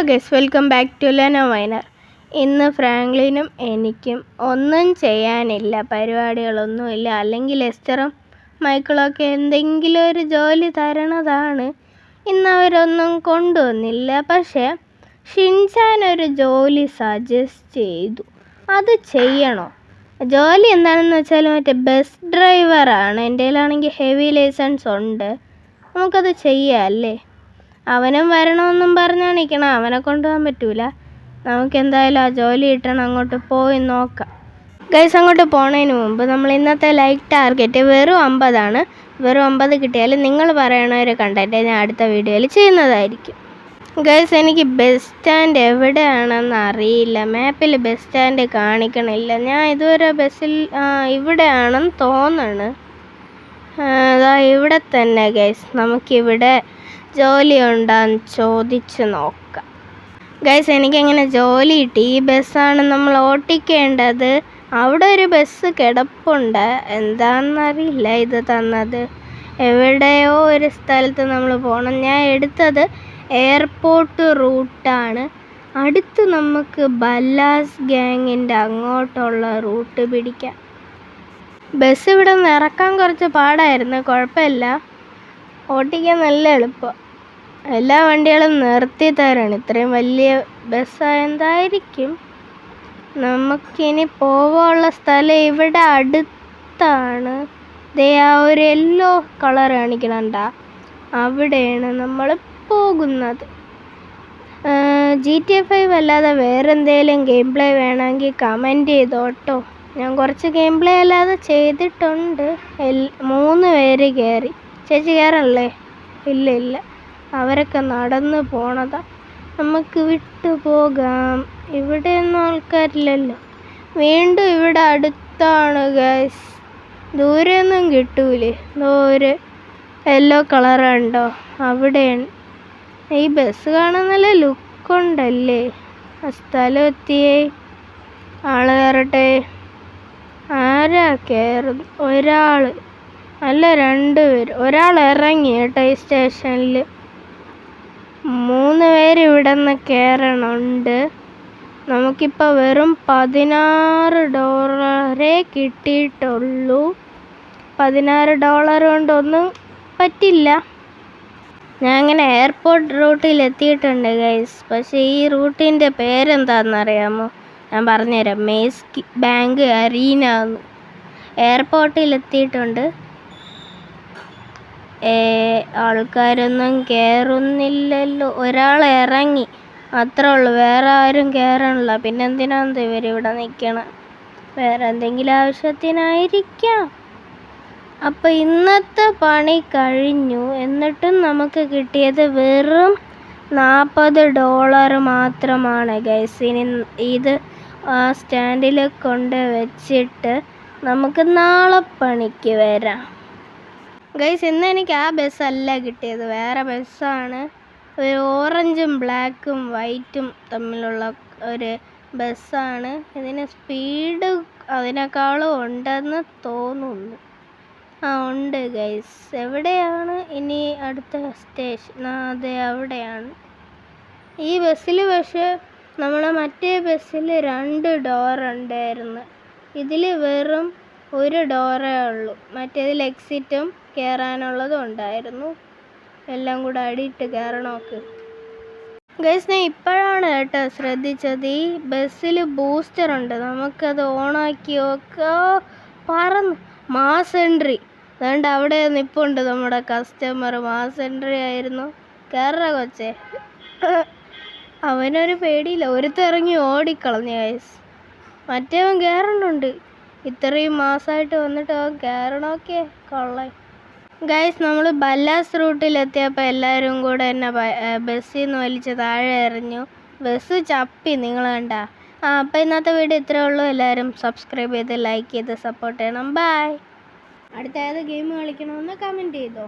Hello guys welcome back to Leno മൈനർ ഇന്ന് ഫ്രാങ്ക്ലിനും എനിക്കും ഒന്നും ചെയ്യാനില്ല പരിപാടികളൊന്നുമില്ല അല്ലെങ്കിൽ എസ്റ്ററും മൈക്കിളൊക്കെ എന്തെങ്കിലും ഒരു ജോലി തരണതാണ്. ഇന്ന് അവരൊന്നും കൊണ്ടുവന്നില്ല പക്ഷേ ഷിൻചാൻ ഒരു ജോലി സജസ്റ്റ് ചെയ്തു. അത് ചെയ്യണോ? ജോലി എന്താണെന്ന് വെച്ചാൽ മറ്റേ ബസ് ഡ്രൈവറാണ് എന്റെ കയ്യിലാണെങ്കിൽ ഹെവി ലൈസൻസ് ഉണ്ട്. നമുക്കത് ചെയ്യാം അല്ലേ? അവനും വരണമെന്നും പറഞ്ഞാണ് നിൽക്കണം അവനെ കൊണ്ടുപോകാൻ പറ്റൂല. നമുക്ക് എന്തായാലും ആ ജോലി കിട്ടണം. അങ്ങോട്ട് പോയി നോക്കാം. ഗൈസ് അങ്ങോട്ട് പോണതിന് മുമ്പ് നമ്മൾ ഇന്നത്തെ ലൈക്ക് ടാർഗറ്റ് വെറും അമ്പതാണ്. വെറും അമ്പത് കിട്ടിയാൽ നിങ്ങൾ പറയണ ഒരു ഞാൻ അടുത്ത വീഡിയോയിൽ ചെയ്യുന്നതായിരിക്കും. ഗൈസ് എനിക്ക് ബസ് സ്റ്റാൻഡ് എവിടെയാണെന്ന് അറിയില്ല. മാപ്പിൽ ബസ് സ്റ്റാൻഡ് കാണിക്കണില്ല. ഞാൻ ഇതുവരെ ബസ്സിൽ ഇവിടെയാണെന്ന് തോന്നണ്. അതാ ഇവിടെ തന്നെ ഗൈസ് നമുക്കിവിടെ ജോലി ഉണ്ടോന്ന് ചോദിച്ചു നോക്കാം. ഗൈസ് എനിക്കങ്ങനെ ജോലി കിട്ടി? ഈ ബസ്സാണ് നമ്മൾ ഓട്ടിക്കേണ്ടത്. അവിടെ ഒരു ബസ് കിടപ്പുണ്ട്. എന്താണെന്നറിയില്ല ഇത് തന്നത്. എവിടെയോ ഒരു സ്ഥലത്ത് നമ്മൾ പോകണം ഞാൻ എടുത്തത് എയർപോർട്ട് റൂട്ടാണ്. അടുത്ത് നമുക്ക് ബല്ലാസ് ഗ്യാങ്ങിന്റെ അങ്ങോട്ടുള്ള റൂട്ട് പിടിക്കാം. ബസ് ഇവിടെ നിന്ന് ഇറക്കാൻ കുറച്ച് പാടായിരുന്നു. കുഴപ്പമില്ല. ഓട്ടിക്കാൻ നല്ല എളുപ്പം. എല്ലാ വണ്ടികളും നിർത്തി തരാണ്. ഇത്രയും വലിയ ബസ് എന്തായിരിക്കും നമുക്കിനി പോവാനുള്ള സ്ഥലം ഇവിടെ അടുത്താണ്. ദേ ആ ഒരു യെല്ലോ കളർ കാണിക്കണണ്ട. അവിടെയാണ് നമ്മൾ പോകുന്നത്. ജി ടി എഫ് ഫൈവ് അല്ലാതെ വേറെ എന്തെങ്കിലും ഗെയിം പ്ലേ വേണമെങ്കിൽ കമന്റ് ചെയ്തോട്ടോ. ഞാൻ കുറച്ച് ഗെയിം പ്ലേ അല്ലാതെ ചെയ്തിട്ടുണ്ട്. എൽ മൂന്ന് പേര് കയറി ചേച്ചി കയറല്ലേ ഇല്ല ഇല്ല. അവരൊക്കെ നടന്ന് പോണതാ. നമുക്ക് വിട്ടു പോകാം. ഇവിടെയൊന്നും ആൾക്കാരില്ലല്ലോ. വീണ്ടും ഇവിടെ അടുത്താണ് ഗൈസ് ദൂരെയൊന്നും കിട്ടൂലേ. ദൂരെ യെല്ലോ കളർ ഉണ്ടോ. അവിടെയാണ് ഈ ബസ് കാണാൻ ലുക്കുണ്ടല്ലേ ആ സ്ഥലം എത്തിയേ. ആൾ കയറട്ടെ ആരാ കയറുന്നു ഒരാൾ അല്ല രണ്ട് പേര്. ഒരാൾ ഇറങ്ങി കേട്ടോ ഈ സ്റ്റേഷനിൽ. മൂന്ന് പേര് ഇവിടെ നിന്ന് കയറണുണ്ട്. നമുക്കിപ്പോൾ വെറും പതിനാറ് ഡോളറേ കിട്ടിയിട്ടുള്ളൂ. പതിനാറ് ഡോളർ കൊണ്ടൊന്നും പറ്റില്ല. ഞാൻ അങ്ങനെ എയർപോർട്ട് റൂട്ടിൽ എത്തിയിട്ടുണ്ട് ഗൈസ് പക്ഷേ ഈ റൂട്ടിന്റെ പേരെന്താണെന്നറിയാമോ? ഞാൻ പറഞ്ഞുതരാം. മേസ്കി ബാങ്ക് അരീന എയർപോർട്ടിൽ എത്തിയിട്ടുണ്ട്. ആൾക്കാരൊന്നും കയറുന്നില്ലല്ലോ ഒരാൾ ഇറങ്ങി. അത്രേ ഉള്ളൂ. വേറെ ആരും കയറണില്ല പിന്നെ ഇവരിവിടെ നിൽക്കണം വേറെ എന്തെങ്കിലും ആവശ്യത്തിനായിരിക്കാം. അപ്പം ഇന്നത്തെ പണി കഴിഞ്ഞു. എന്നിട്ടും നമുക്ക് കിട്ടിയത് വെറും നാൽപ്പത് ഡോളർ മാത്രമാണ്. ഗൈസ് ഇനി ഇത് സ്റ്റാൻഡിൽ കൊണ്ട് വെച്ചിട്ട് നമുക്ക് നാളെ പണിക്ക് വരാം. ഗൈസ് ഇന്ന് എനിക്ക് ആ ബസ്സല്ല കിട്ടിയത്. വേറെ ബസ്സാണ് ഒരു ഓറഞ്ചും ബ്ലാക്കും വൈറ്റും തമ്മിലുള്ള ഒരു ബസ്സാണ് ഇതിന് സ്പീഡ് അതിനേക്കാളും ഉണ്ടെന്ന് തോന്നുന്നു. ആ ഉണ്ട് ഗൈസ് എവിടെയാണ്? ഇനി അടുത്ത സ്റ്റേഷൻ അതെ അവിടെയാണ്. ഈ ബസ്സിൽ പക്ഷേ നമ്മളെ മറ്റേ ബസ്സിൽ രണ്ട് ഡോർ ഉണ്ടായിരുന്നു. ഇതിൽ വെറും ഒരു ഡോറേ ഉള്ളൂ. മറ്റേതിൽ എക്സിറ്റും കയറാനുള്ളതും ഉണ്ടായിരുന്നു എല്ലാം കൂടെ അടിയിട്ട് കയറണമൊക്കെ. ഗൈസ് ഞാൻ ഇപ്പോഴാണ് കേട്ടോ ശ്രദ്ധിച്ചത്. ഈ ബസ്സിൽ ബൂസ്റ്റർ ഉണ്ട്. നമുക്കത് ഓണാക്കിയൊക്കെ പറന്ന്. Mass entry. അതുകൊണ്ട് അവിടെ നിപ്പുണ്ട് നമ്മുടെ കസ്റ്റമർ. മാസ് എൻട്രി ആയിരുന്നു. കയറ കൊച്ചേ. അവനൊരു പേടിയില്ല. ഒരുത്തിറങ്ങി ഓടിക്കളഞ്ഞു ഗൈസ്. മറ്റേവൻ കയറണുണ്ട്. ഇത്രയും മാസമായിട്ട് വന്നിട്ട് അവൻ കയറണമൊക്കെ. കൊള്ളാം. ഗൈസ് നമ്മൾ ബല്ലാസ് റൂട്ടിലെത്തിയപ്പോൾ എല്ലാവരും കൂടെ എന്നെ ബസ്സിൽ നിന്ന് വലിച്ച് താഴെ എറിഞ്ഞു. ബസ് ചപ്പി നിങ്ങൾ കണ്ട. ആ അപ്പോൾ ഇന്നത്തെ വീഡിയോ ഇത്രേ ഉള്ളൂ. എല്ലാവരും സബ്സ്ക്രൈബ് ചെയ്ത് ലൈക്ക് ചെയ്ത് സപ്പോർട്ട് ചെയ്യണം. ബായ് അടുത്ത ഏത് ഗെയിം കളിക്കണമെന്ന് കമന്റ് ചെയ്തോ?